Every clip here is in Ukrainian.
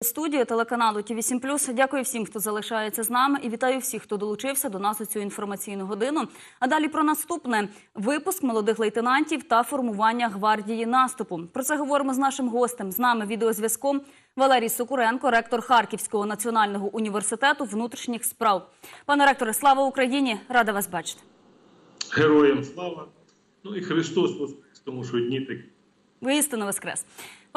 Студію телеканалу ТІВІ 7 Дякую всім, хто залишається з нами, і вітаю всіх, хто долучився до нас у цю інформаційну годину. А далі про наступне випуск молодих лейтенантів та формування гвардії наступу. Про це говоримо з нашим гостем. З нами відеозв'язком Валерій Сокуренко, ректор Харківського національного університету внутрішніх справ. Пане ректоре, слава Україні! Рада вас бачити. Героям слава. Ну і Христос воскрес, тому що дні такі. Воістину воскрес.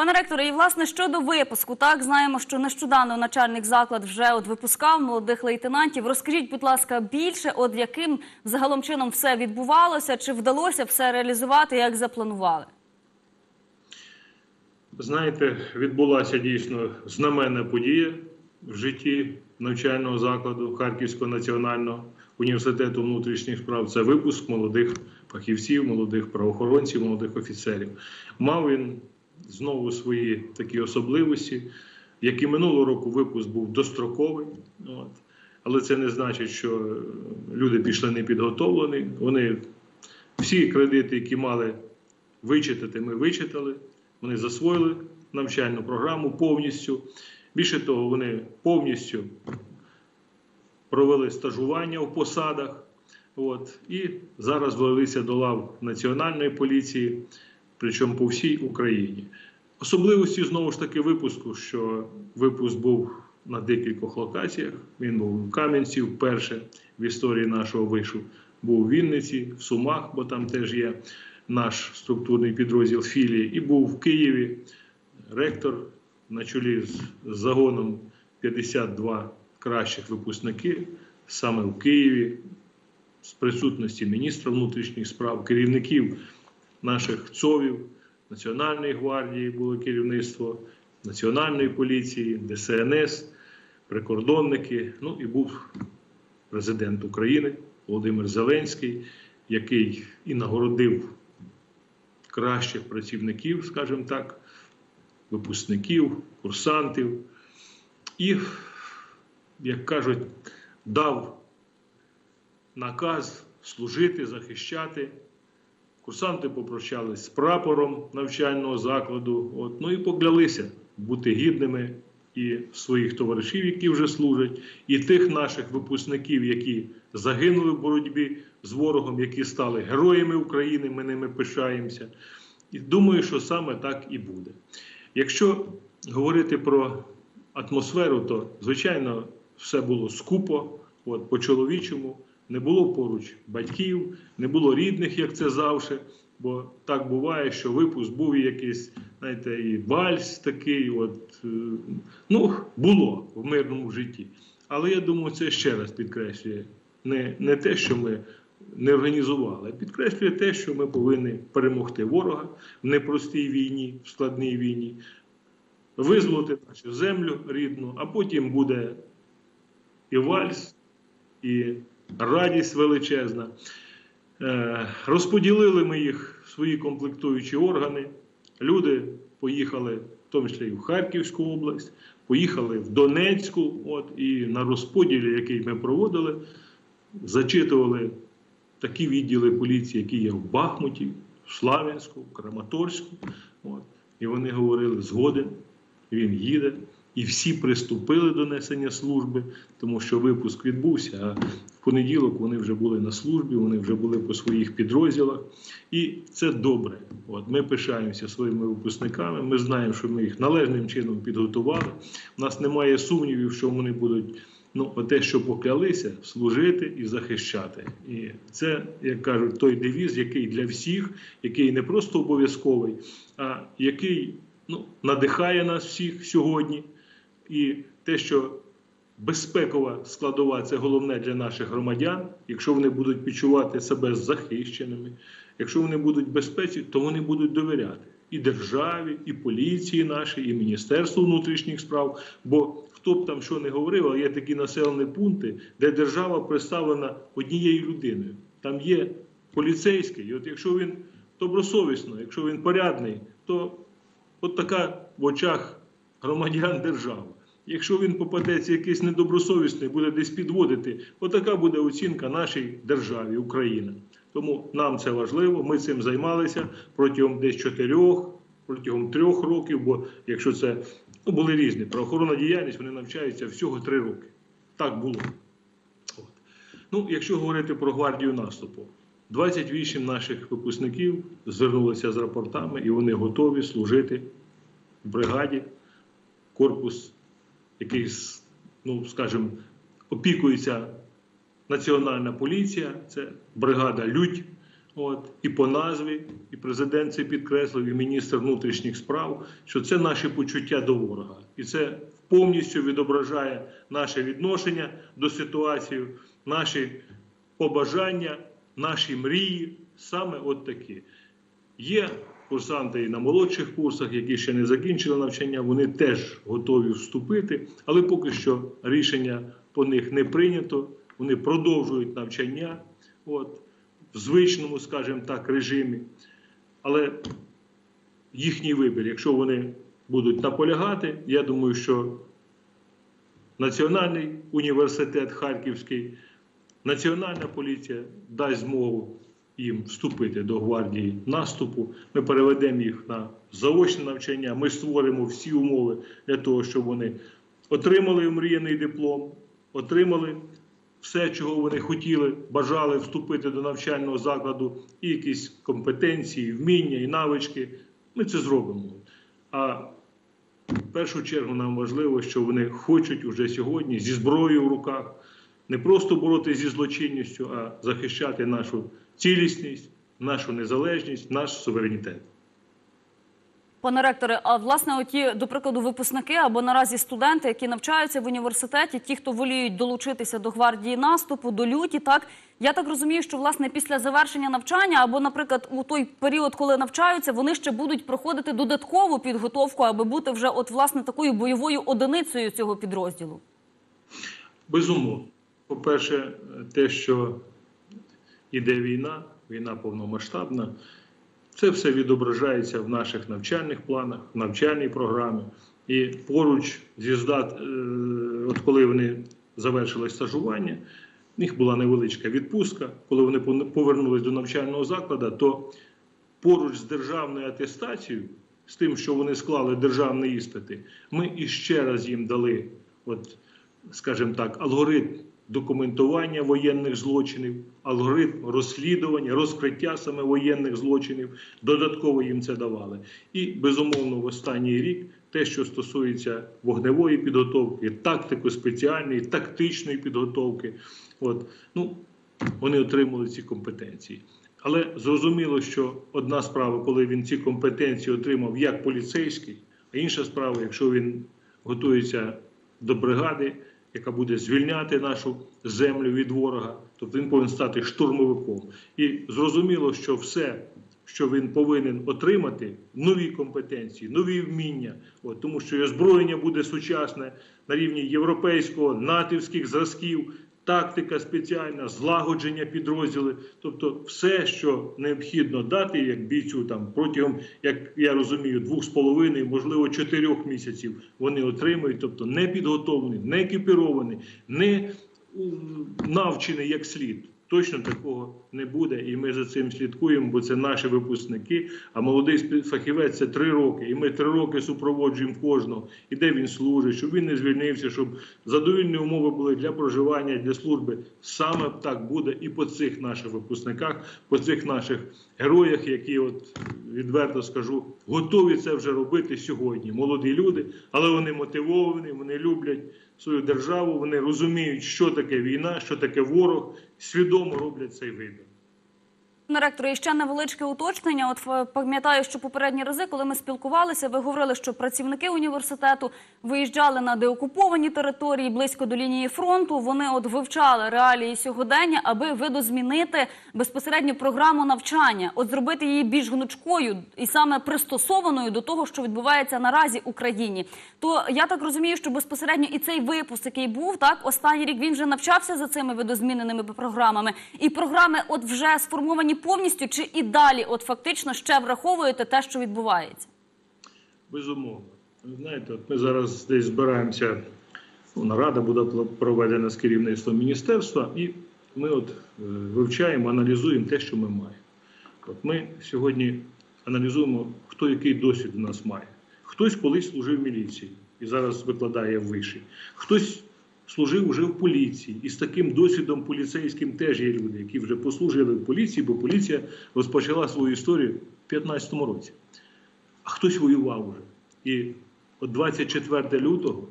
Пане ректоре, і власне щодо випуску, так знаємо, що нещодавно начальник заклад вже от випускав молодих лейтенантів. Розкажіть, будь ласка, більше, от яким загалом чином все відбувалося, чи вдалося все реалізувати, як запланували? Знаєте, відбулася дійсно знаменна подія в житті навчального закладу Харківського національного університету внутрішніх справ. Це випуск молодих фахівців, молодих правоохоронців, молодих офіцерів. Мав він знову свої такі особливості, як і минулого року випуск був достроковий. От. Але це не значить, що люди пішли непідготовлені. Вони всі кредити, які мали вичитати, ми вичитали. Вони засвоїли навчальну програму повністю. Більше того, вони повністю провели стажування в посадах. От, і зараз влилися до лав Національної поліції, причому по всій Україні. Особливості знову ж таки випуску, що випуск був на декількох локаціях. Він був в Кам'янці вперше в історії нашого вишу, був у Вінниці, в Сумах, бо там теж є наш структурний підрозділ філії, і був в Києві ректор на чолі з загоном 52 кращих випускники саме в Києві, з присутності міністра внутрішніх справ, керівників наших ЦОВів, Національної гвардії було керівництво, Національної поліції, ДСНС, прикордонники. Ну і був президент України Володимир Зеленський, який і нагородив кращих працівників, скажімо так, випускників, курсантів. І, як кажуть, дав наказ служити, захищати. Курсанти попрощались з прапором навчального закладу. От, ну і поклялися бути гідними і своїх товаришів, які вже служать, і тих наших випускників, які загинули в боротьбі з ворогом, які стали героями України. Ми ними пишаємося. І думаю, що саме так і буде. Якщо говорити про атмосферу, то звичайно все було скупо, от, по-чоловічому. Не було поруч батьків, не було рідних, як це завжди. Бо так буває, що випуск був якийсь, знаєте, і вальс такий. От, е, ну, було в мирному житті. Але я думаю, це ще раз підкреслює не, не те, що ми не організували, а підкреслює те, що ми повинні перемогти ворога в непростій війні, в складній війні, визволити нашу землю рідну, а потім буде і вальс, і радість величезна. Е, Розподілили ми їх в свої комплектуючі органи. Люди поїхали, в тому числі і в Харківську область, поїхали в Донецьку. От, і на розподілі, який ми проводили, зачитували такі відділи поліції, які є в Бахмуті, в Славянську, в Краматорську. От, і вони говорили: згоден, він їде. І всі приступили до несення служби, тому що випуск відбувся. А в понеділок вони вже були на службі, вони вже були по своїх підрозділах. І це добре. От Ми пишаємося своїми випускниками. Ми знаємо, що ми їх належним чином підготували. У нас немає сумнівів, що вони будуть ну, те, що поклялися, служити і захищати. І це, як кажуть, той девіз, який для всіх, який не просто обов'язковий, а який ну, надихає нас всіх сьогодні. І те, що безпекова складова це головне для наших громадян. Якщо вони будуть відчувати себе захищеними, якщо вони будуть безпечні, то вони будуть довіряти і державі, і поліції нашій, і Міністерству внутрішніх справ. Бо хто б там що не говорив, але є такі населені пункти, де держава представлена однією людиною. Там є поліцейський, і от якщо він добросовісно, якщо він порядний, то от така в очах громадян держави. Якщо він попадеться якийсь недобросовісний, буде десь підводити, отака буде оцінка нашій державі, Україна. Тому нам це важливо. Ми цим займалися протягом десь чотирьох, протягом трьох років. Бо якщо це Ну, були різні. Правоохоронна діяльність, вони навчаються всього три роки. Так було. От. Ну, якщо говорити про гвардію наступу, 28 наших випускників звернулися з рапортами, і вони готові служити в бригаді, корпус, який, ну, скажімо, опікується Національна поліція, це бригада Людь. От, і по назві, і президент це підкреслив, і міністр внутрішніх справ, що це наше почуття до ворога. І це повністю відображає наше відношення до ситуації, наші побажання, наші мрії, саме от такі. Є курсанти і на молодших курсах, які ще не закінчили навчання, вони теж готові вступити, але поки що рішення по них не прийнято. Вони продовжують навчання от, в звичному, скажімо так, режимі. Але їхній вибір, якщо вони будуть наполягати, я думаю, що Національний університет Харківський, Національна поліція дасть змогу їм вступити до гвардії наступу. Ми переведемо їх на заочне навчання. Ми створимо всі умови для того, щоб вони отримали мріяний диплом, отримали все, чого вони хотіли, бажали вступити до навчального закладу, і якісь компетенції, вміння і навички. Ми це зробимо. А в першу чергу нам важливо, що вони хочуть уже сьогодні зі зброєю в руках не просто боротися зі злочинністю, а захищати нашу цілісність, нашу незалежність, наш суверенітет. Пане ректоре, а власне, оті, до прикладу, випускники або наразі студенти, які навчаються в університеті, ті, хто воліють долучитися до гвардії наступу, до люті, так я так розумію, що власне після завершення навчання, або, наприклад, у той період, коли навчаються, вони ще будуть проходити додаткову підготовку, аби бути вже от власне такою бойовою одиницею цього підрозділу. Безумовно. По-перше, те, що іде війна, війна повномасштабна, це все відображається в наших навчальних планах, в навчальній програмі. І поруч зі здат, е, от коли вони завершили стажування, в них була невеличка відпустка. Коли вони повернулись до навчального закладу, то поруч з державною атестацією, з тим, що вони склали державні іспити, ми іще раз їм дали, от, скажімо так, алгоритм документування воєнних злочинів, алгоритм розслідування, розкриття саме воєнних злочинів. Додатково їм це давали. І безумовно, в останній рік те, що стосується вогневої підготовки, тактико спеціальної, тактичної підготовки, от ну вони отримали ці компетенції. Але зрозуміло, що одна справа, коли він ці компетенції отримав як поліцейський, а інша справа, якщо він готується до бригади, яка буде звільняти нашу землю від ворога, тобто він повинен стати штурмовиком. І зрозуміло, що все, що він повинен отримати, нові компетенції, нові вміння, от, тому що і озброєння буде сучасне на рівні європейського, натівських зразків. Тактика спеціальна, злагодження підрозділів, тобто все, що необхідно дати як бійцю там протягом, як я розумію, двох з половиною, можливо, чотирьох місяців вони отримують, тобто не підготовлені, не екіпіровані, не навчені як слід. Точно такого не буде, і ми за цим слідкуємо, бо це наші випускники. А молодий фахівець це три роки. І ми три роки супроводжуємо кожного, і де він служить, щоб він не звільнився, щоб задовільні умови були для проживання, для служби. Саме так буде і по цих наших випускниках, по цих наших героях, які, от відверто скажу, готові це вже робити сьогодні. Молоді люди, але вони мотивовані, вони люблять свою державу, вони розуміють, що таке війна, що таке ворог, свідомо роблять цей вибір. Пане ректоре, і ще невеличке уточнення. От е, пам'ятаю, що попередні рази, коли ми спілкувалися, ви говорили, що працівники університету виїжджали на деокуповані території близько до лінії фронту. Вони от вивчали реалії сьогодення, аби видозмінити безпосередньо програму навчання, от зробити її більш гнучкою і саме пристосованою до того, що відбувається наразі в Україні. То я так розумію, що безпосередньо і цей випуск, який був так, останній рік він вже навчався за цими видозміненими програмами, і програми, от вже сформовані повністю, чи і далі, от фактично ще враховуєте те, що відбувається. Безумовно. Ви знаєте, от ми зараз десь збираємося, ну, нарада буде проведена з керівництвом міністерства, і ми от е, вивчаємо, аналізуємо те, що ми маємо. От ми сьогодні аналізуємо, хто який досвід у нас має. Хтось колись служив в міліції, і зараз викладає виші. Хтось служив уже в поліції, і з таким досвідом поліцейським теж є люди, які вже послужили в поліції, бо поліція розпочала свою історію в 2015 році. А хтось воював уже. І от 24 лютого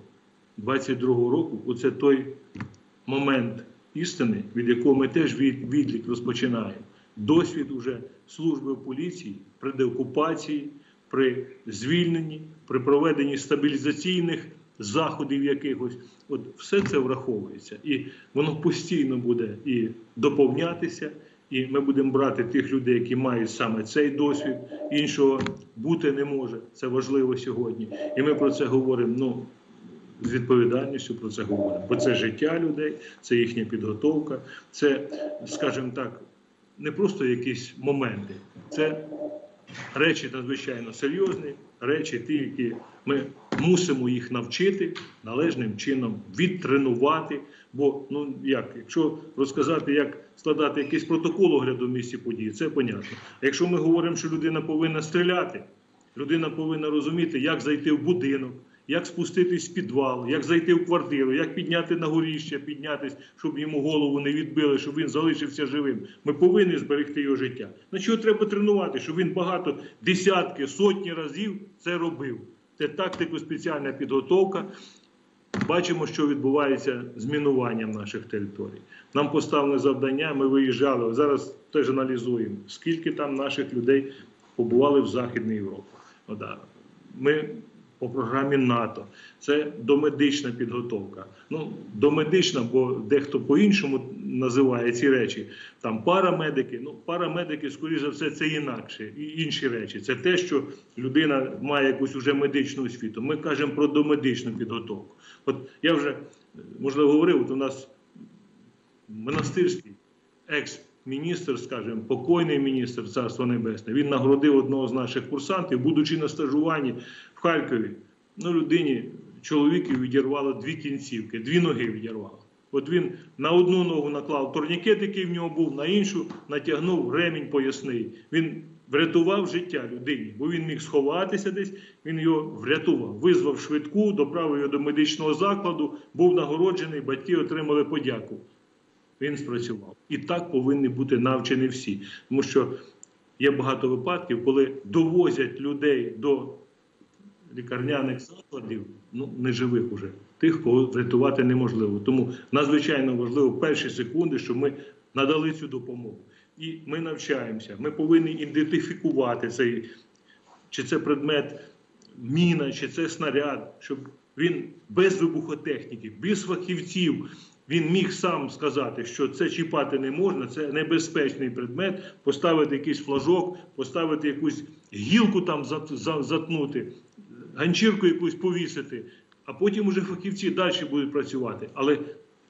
22 року, оце той момент істини, від якого ми теж відлік розпочинаємо. Досвід уже служби в поліції при деокупації, при звільненні, при проведенні стабілізаційних заходів якихось. От все це враховується. І воно постійно буде і доповнятися, і ми будемо брати тих людей, які мають саме цей досвід, іншого бути не може. Це важливо сьогодні. І ми про це говоримо. Ну, з відповідальністю про це говоримо. Бо це життя людей, це їхня підготовка, це, скажімо так, не просто якісь моменти, це речі надзвичайно серйозні, речі, ті, які ми мусимо їх навчити належним чином відтренувати. Бо ну як, якщо розказати, як складати якийсь протокол огляду місці події, це понятно. А якщо ми говоримо, що людина повинна стріляти, людина повинна розуміти, як зайти в будинок як спуститись в підвал, як зайти в квартиру, як підняти на горіще, піднятись, щоб йому голову не відбили, щоб він залишився живим. Ми повинні зберегти його життя. На чого треба тренувати? Щоб він багато десятки, сотні разів це робив. Це тактико спеціальна підготовка. Бачимо, що відбувається з мінуванням наших територій. Нам поставили завдання, ми виїжджали. Зараз теж аналізуємо, скільки там наших людей побували в Західній Європі. Ми по програмі НАТО. Це домедична підготовка. Ну, домедична, бо дехто по-іншому називає ці речі. Там парамедики. Ну, парамедики, скоріше за все, це інакше. І інші речі. Це те, що людина має якусь уже медичну освіту. Ми кажемо про домедичну підготовку. От я вже можливо говорив, от у нас монастирський екс. Міністр, скажімо, покойний міністр Царства Небесне, він нагородив одного з наших курсантів, будучи на стажуванні в Харкові. Ну, людині чоловіків відірвало дві кінцівки, дві ноги відірвало. От він на одну ногу наклав турнікет, який в нього був, на іншу натягнув ремінь поясний. Він врятував життя людині, бо він міг сховатися десь, він його врятував, визвав швидку, доправив його до медичного закладу, був нагороджений, батьки отримали подяку він спрацював. І так повинні бути навчені всі. Тому що є багато випадків, коли довозять людей до лікарняних закладів, ну неживих уже, тих, кого врятувати неможливо. Тому надзвичайно важливо перші секунди, щоб ми надали цю допомогу. І ми навчаємося. Ми повинні ідентифікувати цей, чи це предмет міна, чи це снаряд, щоб він без вибухотехніки, без фахівців. Він міг сам сказати, що це чіпати не можна, це небезпечний предмет, поставити якийсь флажок, поставити якусь гілку там затнути, ганчірку якусь повісити, а потім уже фахівці далі будуть працювати. Але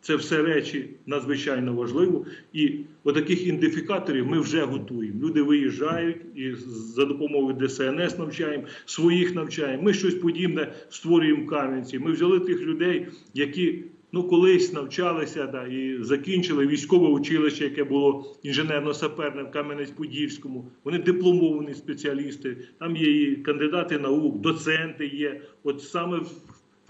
це все речі надзвичайно важливо. І отаких ідентифікаторів ми вже готуємо. Люди виїжджають і за допомогою ДСНС навчаємо, своїх навчаємо. Ми щось подібне створюємо в Кам'янці. Ми взяли тих людей, які ну колись навчалися да, і закінчили військове училище, яке було інженерно-саперне в Кам'янець-Подільському. Вони дипломовані спеціалісти. Там є і кандидати наук, доценти є. От саме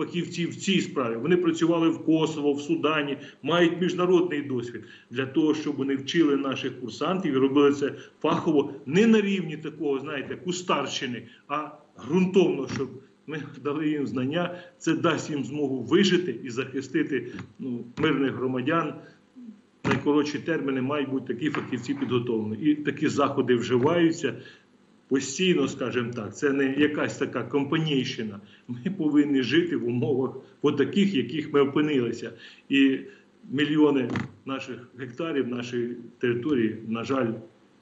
фахівці в цій справі. Вони працювали в Косово, в Судані, мають міжнародний досвід для того, щоб вони вчили наших курсантів і робили це фахово не на рівні такого, знаєте, кустарщини, а ґрунтовно, щоб ми дали їм знання. Це дасть їм змогу вижити і захистити ну, мирних громадян. Найкоротші терміни мають бути такі фахівці підготовлені. І такі заходи вживаються постійно, скажімо так, це не якась така компанійщина. Ми повинні жити в умовах от таких, яких ми опинилися. І мільйони наших гектарів, нашої території, на жаль,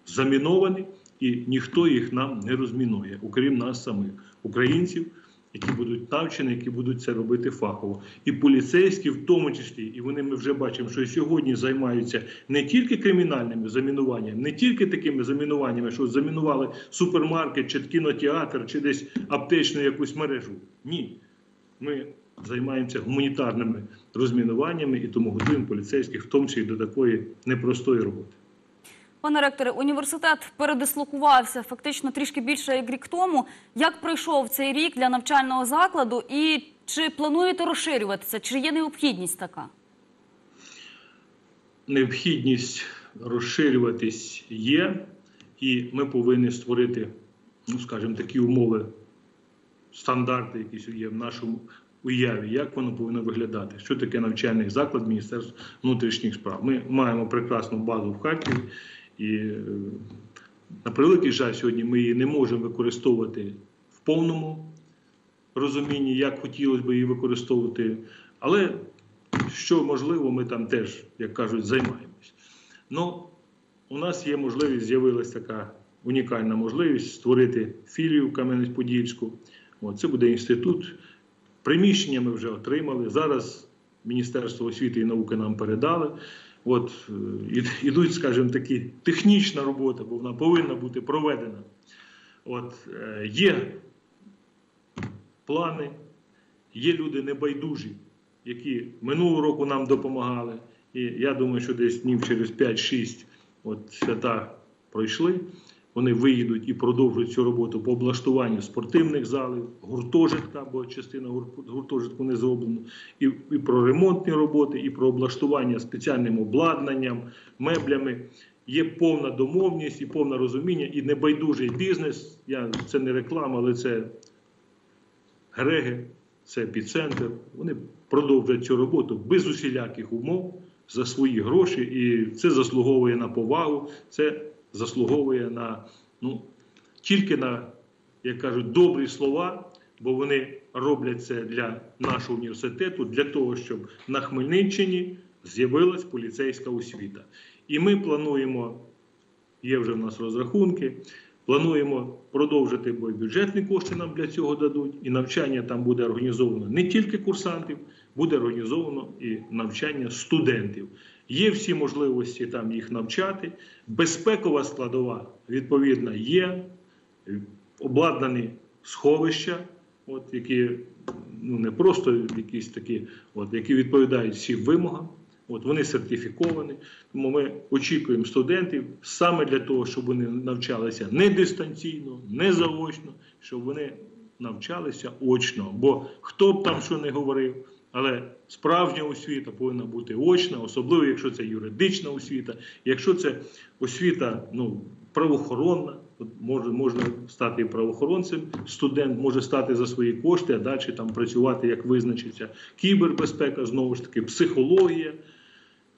заміновані, і ніхто їх нам не розмінує, окрім нас самих, українців. Які будуть навчені, які будуть це робити фахово, і поліцейські, в тому числі, і вони ми вже бачимо, що сьогодні займаються не тільки кримінальними замінуваннями, не тільки такими замінуваннями, що замінували супермаркет, чи кінотеатр, чи десь аптечну якусь мережу. Ні, ми займаємося гуманітарними розмінуваннями і тому готуємо поліцейських, в тому числі до такої непростої роботи. Пане ректоре, університет передислокувався фактично трішки більше як рік тому. Як пройшов цей рік для навчального закладу, і Чи плануєте розширюватися? Чи є необхідність така? необхідність розширюватись є, і ми повинні створити, ну скажімо, такі умови, стандарти, які є в нашому уяві, як воно повинно виглядати. Що таке навчальний заклад Міністерства внутрішніх справ? Ми маємо прекрасну базу в Харкові, і е, на превеликий жаль, сьогодні ми її не можемо використовувати в повному розумінні, як хотілося б її використовувати. Але що можливо, ми там теж, як кажуть, займаємось. Ну, у нас є можливість, з'явилася така унікальна можливість створити філію Кам'янець-Подільську. Це буде інститут. Приміщення ми вже отримали. Зараз Міністерство освіти і науки нам передали. От е, ідуть, скажімо, такі технічна робота, бо вона повинна бути проведена. От е, є плани, є люди небайдужі, які минулого року нам допомагали. І я думаю, що десь днів через 5-6 от свята пройшли. Вони виїдуть і продовжують цю роботу по облаштуванню спортивних залів, гуртожитка, бо частина гуртожитку не зроблена, і, і про ремонтні роботи, і про облаштування спеціальним обладнанням, меблями. Є повна домовність і повне розуміння, і небайдужий бізнес. Я це не реклама, але це Греги, це епіцентр. Вони продовжують цю роботу без усіляких умов за свої гроші, і це заслуговує на повагу, це заслуговує на ну тільки на, як кажуть, добрі слова, бо вони роблять це для нашого університету, для того, щоб на Хмельниччині з'явилась поліцейська освіта. І ми плануємо, є вже в нас розрахунки. Плануємо продовжити, бо бюджетні кошти нам для цього дадуть, і навчання там буде організовано не тільки курсантів, буде організовано і навчання студентів. Є всі можливості там їх навчати. Безпекова складова відповідна є, обладнані сховища, от, які ну, не просто якісь такі, от, які відповідають всім вимогам. От вони сертифіковані, тому ми очікуємо студентів саме для того, щоб вони навчалися не дистанційно, не заочно, щоб вони навчалися очно. Бо хто б там що не говорив, але справжня освіта повинна бути очна, особливо якщо це юридична освіта, якщо це освіта ну, правоохоронна, може, можна стати правоохоронцем, студент може стати за свої кошти, а далі там працювати, як визначиться. Кібербезпека, знову ж таки, психологія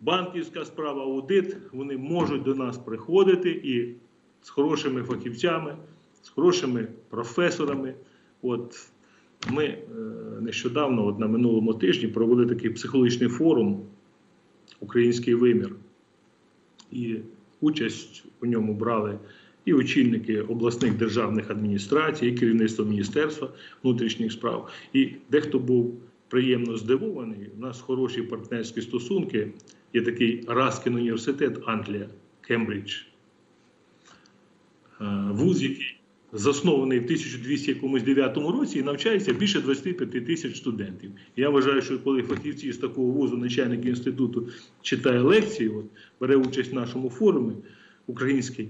банківська справа, аудит, вони можуть до нас приходити і з хорошими фахівцями, з хорошими професорами. От ми е, нещодавно, от на минулому тижні, провели такий психологічний форум Український вимір. І участь у ньому брали і очільники обласних державних адміністрацій, і керівництво Міністерства внутрішніх справ. І дехто був приємно здивований. У нас хороші партнерські стосунки. Є такий Раскін університет Англія, Кембридж, Е, вуз, який заснований в 1209 році і навчається більше 25 тисяч студентів. Я вважаю, що коли фахівці з такого вузу, начальник інституту читає лекції, от, бере участь в нашому форумі український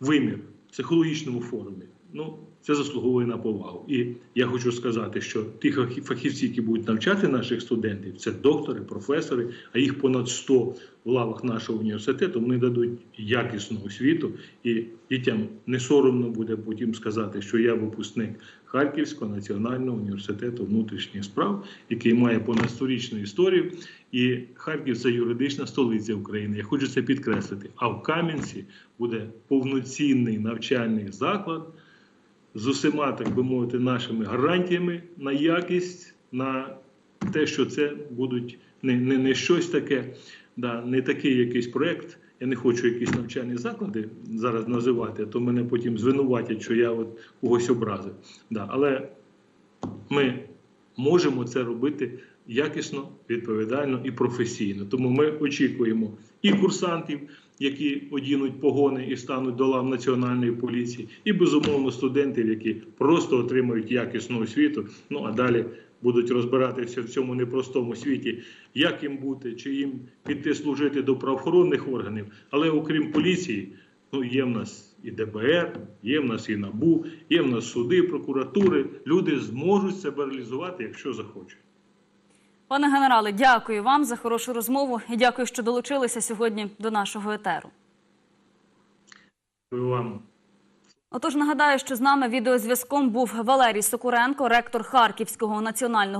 вимір психологічному форумі. Ну, це заслуговує на повагу. І я хочу сказати, що ті фахі- фахівці, які будуть навчати наших студентів, це доктори, професори, а їх понад 100 в лавах нашого університету, вони дадуть якісну освіту, і дітям не соромно буде потім сказати, що я випускник Харківського національного університету внутрішніх справ, який має понад сторічну історію. І Харків це юридична столиця України. Я хочу це підкреслити. А в Кам'янці буде повноцінний навчальний заклад з усіма, так би мовити, нашими гарантіями на якість, на те, що це будуть не, не, не щось таке, да, не такий якийсь проєкт. Я не хочу якісь навчальні заклади зараз називати, а то мене потім звинуватять, що я от когось образив. Да, але ми можемо це робити якісно, відповідально і професійно. Тому ми очікуємо і курсантів, які одінуть погони і стануть до лав національної поліції, і безумовно студентів, які просто отримають якісну освіту. Ну а далі будуть розбиратися в цьому непростому світі, як їм бути, чи їм піти служити до правоохоронних органів. Але окрім поліції, ну є в нас і ДБР, є в нас і НАБУ, є в нас суди, прокуратури. Люди зможуть себе реалізувати, якщо захочуть. Пане генерале, дякую вам за хорошу розмову і дякую, що долучилися сьогодні до нашого етеру. Дякую вам. Отож, нагадаю, що з нами відеозв'язком був Валерій Сокуренко, ректор Харківського національного